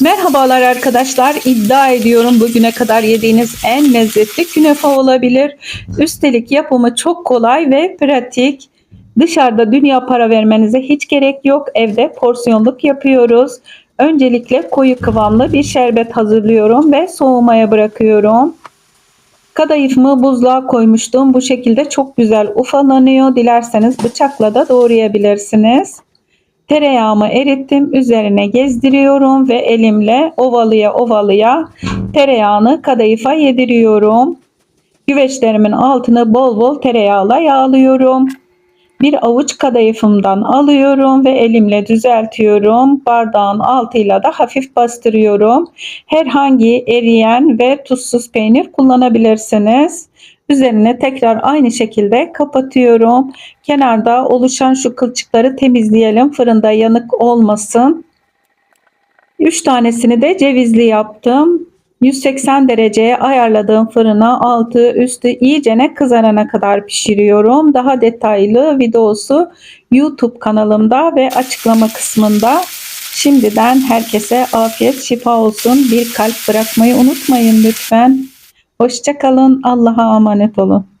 Merhabalar arkadaşlar. İddia ediyorum bugüne kadar yediğiniz en lezzetli künefe olabilir. Üstelik yapımı çok kolay ve pratik. Dışarıda dünya para vermenize hiç gerek yok. Evde porsiyonluk yapıyoruz. Öncelikle koyu kıvamlı bir şerbet hazırlıyorum ve soğumaya bırakıyorum. Kadayıfımı buzluğa koymuştum. Bu şekilde çok güzel ufalanıyor. Dilerseniz bıçakla da doğrayabilirsiniz. Tereyağımı erittim. Üzerine gezdiriyorum ve elimle ovalıya ovalıya tereyağını kadayıfa yediriyorum. Güveçlerimin altını bol bol tereyağla yağlıyorum. Bir avuç kadayıfımdan alıyorum ve elimle düzeltiyorum. Bardağın altıyla da hafif bastırıyorum. Herhangi eriyen ve tuzsuz peynir kullanabilirsiniz. Üzerine tekrar aynı şekilde kapatıyorum. Kenarda oluşan şu kılçıkları temizleyelim. Fırında yanık olmasın. 3 tanesini de cevizli yaptım. 180 dereceye ayarladığım fırına altı üstü iyicene kızarana kadar pişiriyorum. Daha detaylı videosu YouTube kanalımda ve açıklama kısmında. Şimdiden herkese afiyet şifa olsun. Bir kalp bırakmayı unutmayın lütfen. Hoşçakalın. Allah'a emanet olun.